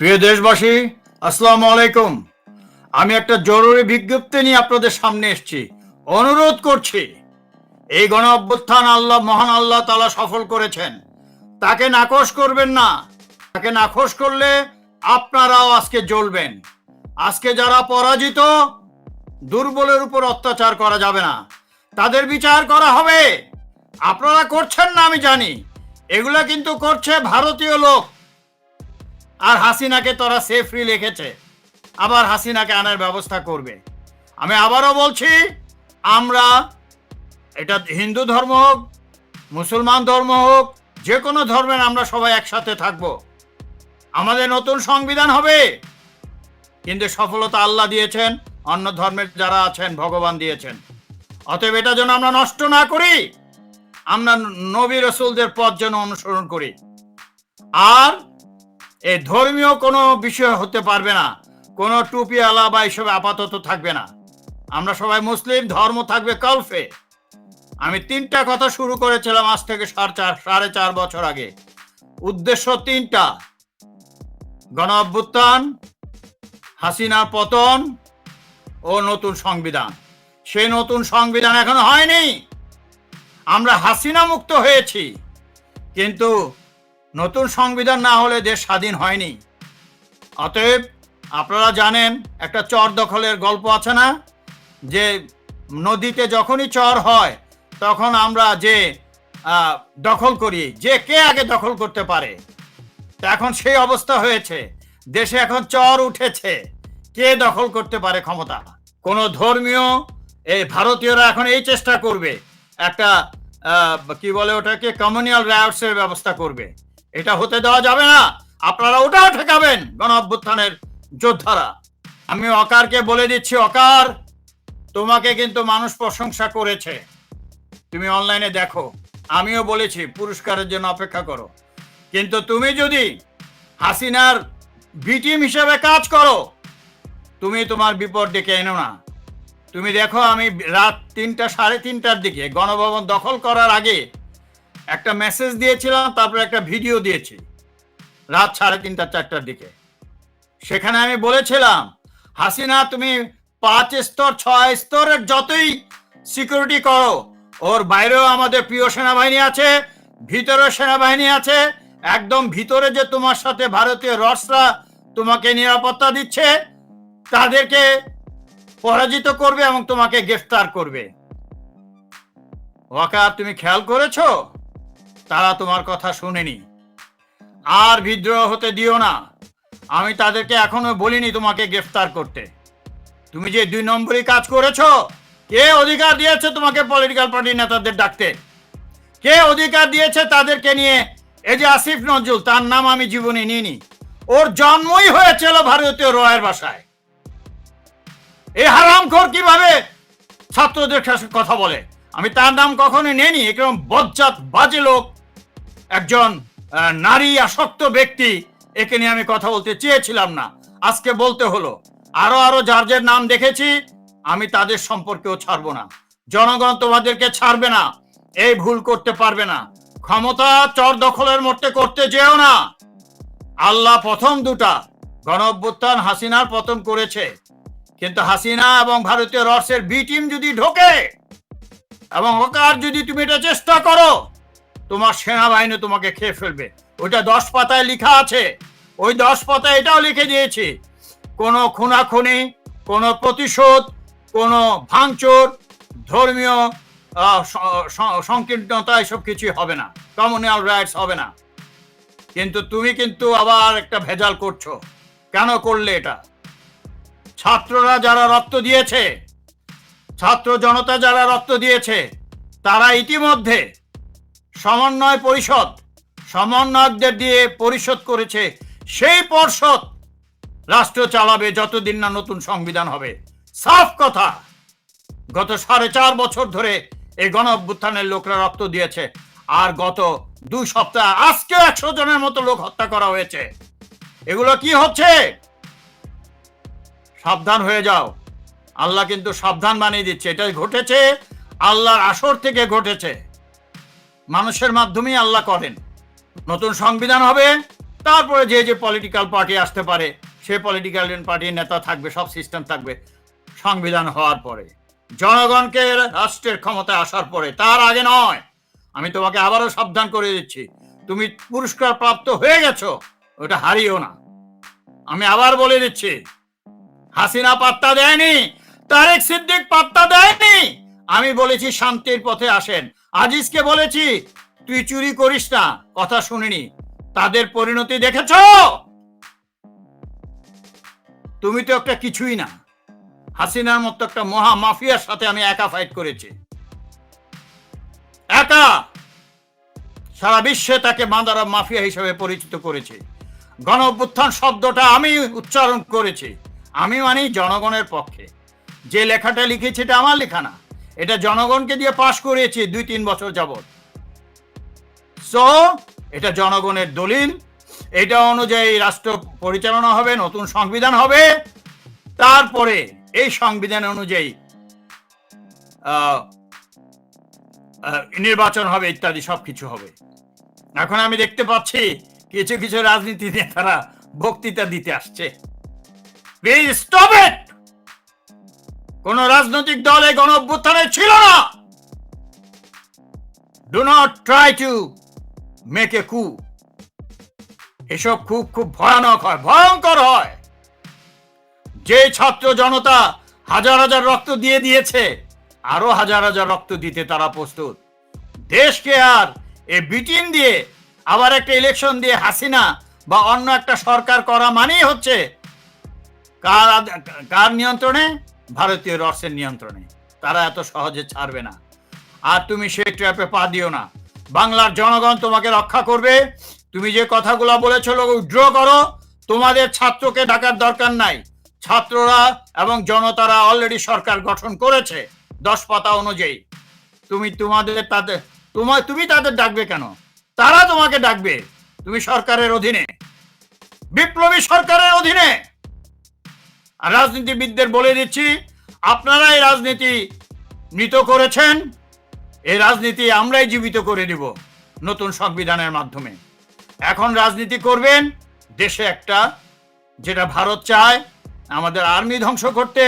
প্রিয় দেশবাসী, আসসালামু আলাইকুম। আমি একটা জরুরি বিজ্ঞপ্তি নিয়ে আপনাদের সামনে এসেছি। অনুরোধ করছি, এই গণ অভ্যুত্থান আল্লাহ, মহান আল্লাহ তালা সফল করেছেন। তাকে নাকশ করবেন না। তাকে নাকশ করলে আপনারাও আজকে জ্বলবেন। আজকে যারা পরাজিত, দুর্বলের উপর অত্যাচার করা যাবে না। তাদের বিচার করা হবে। আপনারা করছেন না আমি জানি। এগুলা কিন্তু করছে ভারতীয় লোক। আর হাসিনাকে তোরা সেফলি লিখেছে আবার হাসিনাকে আনার ব্যবস্থা করবে। আমি আবারও বলছি, আমরা, এটা হিন্দু ধর্ম হোক, মুসলমান ধর্ম হোক, যে কোনো ধর্মের আমরা সবাই একসাথে থাকব। আমাদের নতুন সংবিধান হবে। কিন্তু সফলতা আল্লাহ দিয়েছেন, অন্য ধর্মের যারা আছেন, ভগবান দিয়েছেন। অতএব এটা যেন আমরা নষ্ট না করি, আমরা নবী রসুলদের পথ যেন অনুসরণ করি। আর এই ধর্মীয় কোনো বিষয় হতে পারবে না। কোনো টুপি, আলা বা এসব আপাতত থাকবে না। আমরা সবাই মুসলিম, ধর্ম থাকবে কলফে। আমি তিনটা কথা শুরু করেছিলাম আজ থেকে সাড়ে চার সাড়ে চার বছর আগে। উদ্দেশ্য তিনটা। গণ অভ্যুত্থান, হাসিনার পতন ও নতুন সংবিধান। সেই নতুন সংবিধান এখনও হয়নি। আমরা হাসিনা মুক্ত হয়েছি। কিন্তু নতুন সংবিধান না হলে দেশ স্বাধীন হয়নি। অতএব আপনারা জানেন, একটা চর দখলের গল্প আছে না? যে নদীতে যখনই চর হয়, তখন আমরা যে দখল করি, যে কে আগে দখল করতে পারে? এখন সেই অবস্থা হয়েছে। দেশে এখন চর উঠেছে। কে দখল করতে পারে ক্ষমতা? কোন ধর্মীয় এই ভারতীয়রা এখন এই চেষ্টা করবে। একটা কি বলে ওটাকে? কমিউনিয়াল রাইটস এর ব্যবস্থা করবে। এটা হতে দেওয়া যাবে না। আপনারা ওটাও ঠেকাবেন গণ অভ্যুত্থানের যোদ্ধারা। আমি অকারকে বলে দিচ্ছি, অকার, তোমাকে কিন্তু মানুষ প্রশংসা করেছে। তুমি অনলাইনে দেখো, আমিও বলেছি, পুরস্কারের জন্য অপেক্ষা করো। কিন্তু তুমি যদি হাসিনার বিটিম হিসেবে কাজ করো, তুমি তোমার বিপদ ডেকে এনো না। তুমি দেখো, আমি রাত তিনটা, সাড়ে তিনটার দিকে গণভবন দখল করার আগে একটা মেসেজ দিয়েছিলাম, তারপর একটা ভিডিও দিয়েছি। রাত সাড়ে তিনটা, চারটার দিকে। সেখানে আমি বলেছিলাম, হাসিনা, তুমি পাঁচ স্তর, ছয় স্তরের যতই সিকিউরিটি করো, ওর বাইরেও আমাদের প্রিয় সেনাবাহিনী আছে ভিতরে সেনাবাহিনী আছে, একদম ভিতরে যে তোমার সাথে ভারতীয় রসরা তোমাকে নিরাপত্তা দিচ্ছে, তাদেরকে পরাজিত করবে এবং তোমাকে গ্রেফতার করবে। ওয়াকা তুমি খেয়াল করেছ? তারা তোমার কথা শুনেনি। আর বিদ্রোহ হতে দিও না। আমি তাদেরকে এখনও বলিনি তোমাকে গ্রেফতার করতে। তুমি যে দুই নম্বরই কাজ করেছ, কে অধিকার দিয়েছে তোমাকে পলিটিক্যাল পার্টি নেতাদের ডাকতে? কে অধিকার দিয়েছে তাদেরকে নিয়ে? এই যে আসিফ নজরুল, তার নাম আমি জীবনে নিইনি। ওর জন্মই হয়েছিল ভারতীয় রয়ের বাসায়। এই হারামখোর কীভাবে ছাত্রদের কথা বলে? আমি তার নাম কখনো নেনি একদম বজ্জাত বাজে লোক। একজন নারী আসক্ত ব্যক্তি, একে নিয়ে আমি কথা বলতে চেয়েছিলাম না। আজকে বলতে হলো, আরও আরও যার যার নাম দেখেছি, আমি তাদের সম্পর্কেও ছাড়বো না। জনগণ তোমাদেরকে ছাড়বে না, এই ভুল করতে পারবে না। ক্ষমতা চর দখলের মধ্যে করতে যেও না। আল্লাহ প্রথম দুটা, গণ হাসিনার পতন করেছে। কিন্তু হাসিনা এবং ভারতীয় রসের বি টিম যদি ঢোকে, এবং ওকার যদি তুমি এটা চেষ্টা করো তোমার সেনাবাহিনী তোমাকে খেয়ে ফেলবে। ওইটা দশ পাতায় লেখা আছে। ওই দশ পাতায় এটাও লিখে দিয়েছি। কোনো খুনাখুনি, কোনো প্রতিশোধ, কোনো ভাঙচুর, ধর্মীয় সংকীর্ণতা এসব কিছুই হবে না। কমিউনাল রাইটস হবে না। কিন্তু তুমি কিন্তু আবার একটা ভেজাল করছ। কেন করলে এটা? ছাত্ররা যারা রক্ত দিয়েছে, ছাত্র জনতা যারা রক্ত দিয়েছে, তারা ইতিমধ্যে সমন্বয় পরিষদ, সমন্বয়কদের দিয়ে পরিশোধ করেছে, সেই পর্ষদ রাষ্ট্র চালাবে যতদিন না নতুন সংবিধান হবে। সাফ কথা, গত সাড়ে চার বছর ধরে এই গণ অভ্যুত্থানের লোকরা রক্ত দিয়েছে, আর গত দুই সপ্তাহ আজকে একশো জনের মতো লোক হত্যা করা হয়েছে। এগুলো কি হচ্ছে? সাবধান হয়ে যাও। আল্লাহ কিন্তু সাবধান বানিয়ে দিচ্ছে এটা ঘটেছে, আল্লাহর আসর থেকে ঘটেছে। মানুষের মাধ্যমেই আল্লাহ করেন। নতুন সংবিধান হবে, তারপরে যে যে পলিটিক্যাল পার্টি আসতে পারে, সে পলিটিক্যাল পার্টির নেতা থাকবে, সব সিস্টেম থাকবে। সংবিধান হওয়ার পরে, জনগণকে রাষ্ট্রের ক্ষমতায় আসার পরে, তার আগে নয়, আমি তোমাকে আবারও সাবধান করে দিচ্ছি, তুমি পুরস্কার প্রাপ্ত হয়ে গেছো, ওটা হারিও না। আমি আবার বলে দিচ্ছি, হাসিনা পাত্তা দেয়নি, তারেক সিদ্দিক পাত্তা দেয়নি, আমি বলেছি শান্তির পথে আসেন। আজিজকে বলেছি, তুই চুরি করিস না। কথা শুনিনি। তাদের পরিণতি দেখেছ? তুমি তো একটা কিছুই না। হাসিনার মতো একটা মহা মাফিয়ার সাথে আমি একা ফাইট করেছি। একা! সারা বিশ্বে তাকে মাদারা মাফিয়া হিসেবে পরিচিত করেছে। গণ শব্দটা আমি উচ্চারণ করেছি। আমি মানি জনগণের পক্ষে। যে লেখাটা লিখেছি এটা আমার লেখা না। এটা জনগণকে দিয়ে পাশ করিয়েছি দুই, তিন বছর যাবত সো এটা জনগণের দলিল। এটা অনুযায়ী রাষ্ট্র পরিচালনা হবে, নতুন সংবিধান হবে। তারপরে এই সংবিধান অনুযায়ী নির্বাচন হবে ইত্যাদি সবকিছু হবে। এখন আমি দেখতে পাচ্ছি কিছু কিছু রাজনীতি নেতারা বক্তৃতা দিতে আসছে। প্লিজ স্টপ ইট কোন রাজনৈতিক দলে গণ অভ্যুত্থানে ছিল না। Do not try to make a coup এসব খুব খুব ভয়ানক হয়, ভয়ঙ্কর হয়। যে ছাত্র জনতা হাজার হাজার রক্ত দিয়ে দিয়েছে, আরও হাজার হাজার রক্ত দিতে তারা প্রস্তুত। দেশকে আর এ বিটিন দিয়ে, আবার একটা ইলেকশন দিয়ে হাসিনা বা অন্য একটা সরকার করা মানেই হচ্ছে কার কার নিয়ন্ত্রণে? ভারতীয় রসের নিয়ন্ত্রণে। তারা এত সহজে ছাড়বে না। আর তুমি সেই ট্র্যাপে পা দিও না। বাংলার জনগণ তোমাকে রক্ষা করবে। তুমি যে কথাগুলো বলেছ উইড্র করো। তোমাদের ছাত্রকে ডাকার দরকার নাই। ছাত্ররা এবং জনতারা অলরেডি সরকার গঠন করেছে দশ পাতা অনুযায়ী। তুমি তোমাদের তাদের তোমার তুমি তাদের ডাকবে কেন? তারা তোমাকে ডাকবে। তুমি সরকারের অধীনে। বিপ্লবী সরকারের অধীনে। আর রাজনীতিবিদদের বলে দিচ্ছি আপনারা এই রাজনীতি মৃত করেছেন, এই রাজনীতি আমরাই জীবিত করে দিব নতুন সংবিধানের মাধ্যমে। এখন রাজনীতি করবেন, দেশে একটা, যেটা ভারত চায়, আমাদের আর্মি ধ্বংস করতে,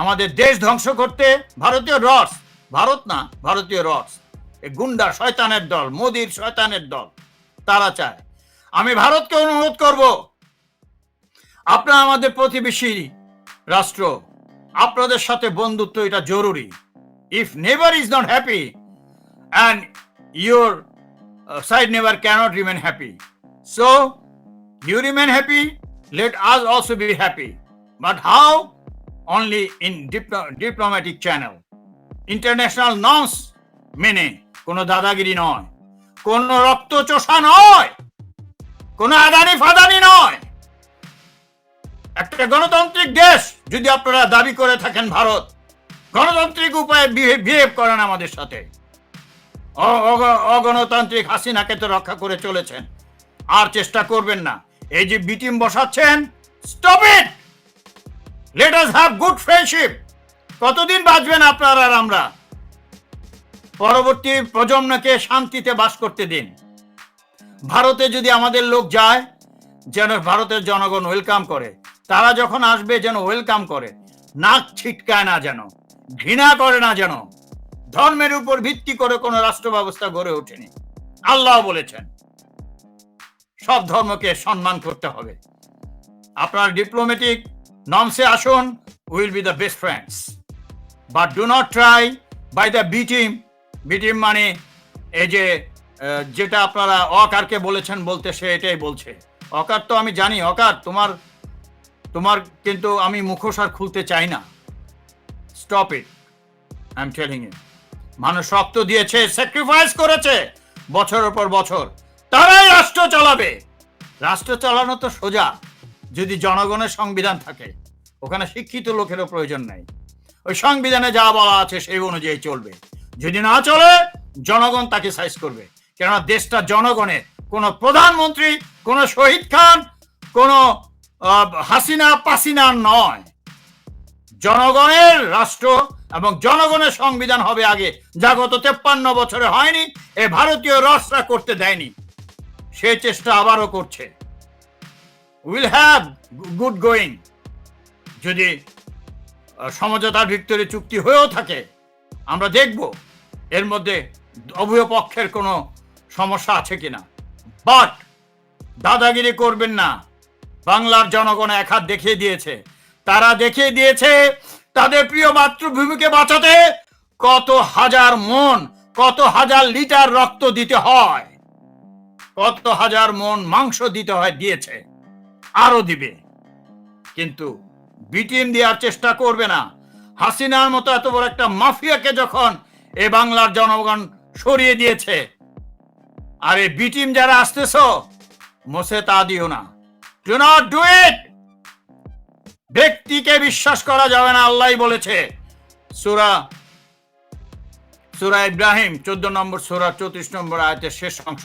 আমাদের দেশ ধ্বংস করতে, ভারতীয় রস ভারত না, ভারতীয় রস এই গুন্ডা শয়তানের দল, মোদির শয়তানের দল, তারা চায়। আমি ভারতকে অনুরোধ করব, আপনারা আমাদের প্রতিবেশী রাষ্ট্র, আপনাদের সাথে বন্ধুত্ব এটা জরুরি। If neighbour is not happy and your side neighbour cannot remain happy so you remain happy let us also be happy but how only in diplomatic channel international norms মেনে কোনো দাদাগিরি নয়, কোনো রক্তচোষা নয়, কোনো আদানি ফাদানি নয়। একটা গণতান্ত্রিক দেশ, যদি আপনারা দাবি করে থাকেন ভারত। গণতান্ত্রিক উপায়ে বিহেভ করেন আমাদের সাথে। অগণতান্ত্রিক হাসিনাকে তো রক্ষা করে চলেছেন। আর চেষ্টা করবেন না। এই যে B team বসাচ্ছেন stop it let us have good friendship কতদিন বাঁচবেন আপনারা আর আমরা? পরবর্তী প্রজন্মকে শান্তিতে বাস করতে দিন। ভারতে যদি আমাদের লোক যায়, যেন ভারতের জনগণ ওয়েলকাম করে। তারা যখন আসবে যেন ওয়েলকাম করে, নাক ছিটকায় না যেন, ঘৃণা করে না যেন, ধর্মের উপর ভিত্তি করে কোনো রাষ্ট্র ব্যবস্থা গড়ে ওঠেনি। আল্লাহ বলেছেন, সব ধর্মকে সম্মান করতে হবে। আপনার ডিপ্লোম্যাটিক নমসে আসুন will be the best friends but do not try by the B team B team মানে এই যে যেটা আপনারা অকারকে বলেছেন বলতে সে এটাই বলছে। অকার তো আমি জানি, অকার তোমার তোমার কিন্তু আমি মুখোশ আর খুলতে চাই না। Stop it I am telling you মানুষ রক্ত দিয়েছে স্যাক্রিফাইস করেছে বছরের পর বছর। তারাই রাষ্ট্র চালাবে। রাষ্ট্র চালানো তো সোজা। যদি জনগণের সংবিধান থাকে, ওখানে শিক্ষিত লোকেরও প্রয়োজন নাই। ওই সংবিধানে যা বলা আছে সেই অনুযায়ী চলবে। যদি না চলে, জনগণ তাকে সাইজ করবে। কেননা দেশটা জনগণের। কোন প্রধানমন্ত্রী, কোন শহীদ খান, কোন হাসিনা পাসিনা নয়। জনগণের রাষ্ট্র এবং জনগণের সংবিধান হবে আগে। যা গত তেপ্পান্ন বছরে হয়নি, এ ভারতীয় রসরা করতে দেয়নি। সে চেষ্টা আবারও করছে। উইল হ্যাভ গুড গোয়িং যদি সমঝোতার ভিক্তরে চুক্তি হয়েও থাকে, আমরা দেখব এর মধ্যে উভয় পক্ষের কোনো সমস্যা আছে কিনা। বাট দাদাগিরি করবেন না। বাংলার জনগণ এক হাত দেখিয়ে দিয়েছে। তারা দেখিয়ে দিয়েছে তাদের প্রিয় মাতৃভূমিকে বাঁচাতে কত হাজার মন, কত হাজার লিটার রক্ত দিতে হয়, কত হাজার মন মাংস দিতে হয়, দিয়েছে আরও দিবে। কিন্তু বিটিএম দেওয়ার চেষ্টা করবে না। হাসিনার মতো এত বড় একটা মাফিয়াকে যখন এ বাংলার জনগণ সরিয়ে দিয়েছে, আর এই বিটিম যারা আসতেছ মোসে তা দিও না। ডু নট ডু ইট ব্যক্তিকে বিশ্বাস করা যাবে না আল্লাহ বলেছে। সুরা সুরা ইব্রাহিম, চোদ্দ নম্বর সুরা, চৌত্রিশ নম্বর আয়তের শেষ অংশ।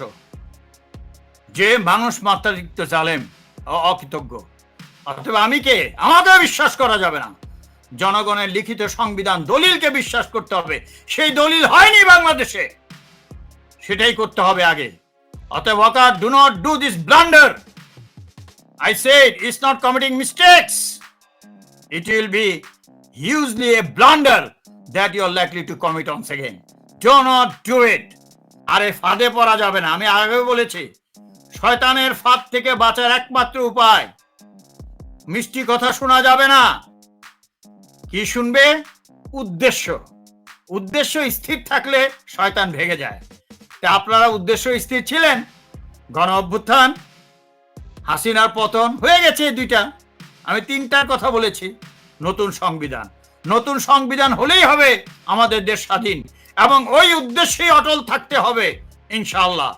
যে মানুষ মাত্রাতিরিক্ত জালেম অকৃতজ্ঞ, অথবা আমি কে, আমাকেও বিশ্বাস করা যাবে না। জনগণের লিখিত সংবিধান দলিলকে বিশ্বাস করতে হবে। সেই দলিল হয়নি বাংলাদেশে। সেটাই করতে হবে আগে। অতএব Waker do not do this blunder I said it's not committing mistakes it will be hugely a blunder that you are likely to commit once again. Do not do it. আরে ফাঁদে পড়া যাবে না, আমি আগে বলেছি। শয়তানের ফাঁদ থেকে বাঁচার একমাত্র উপায়। মিষ্টি কথা শোনা যাবে না। কি শুনবে? উদ্দেশ্য। উদ্দেশ্য স্থির থাকলে শয়তান ভেঙে যায়। তা আপনারা উদ্দেশ্য স্থির ছিলেন? গণ অভ্যুত্থান হাসিনার পতন হয়ে গেছে দুইটা। আমি তিনটার কথা বলেছি। নতুন সংবিধান। নতুন সংবিধান হলেই হবে আমাদের দেশ স্বাধীন। এবং ওই উদ্দেশ্যেই অটল থাকতে হবে, ইনশাআল্লাহ।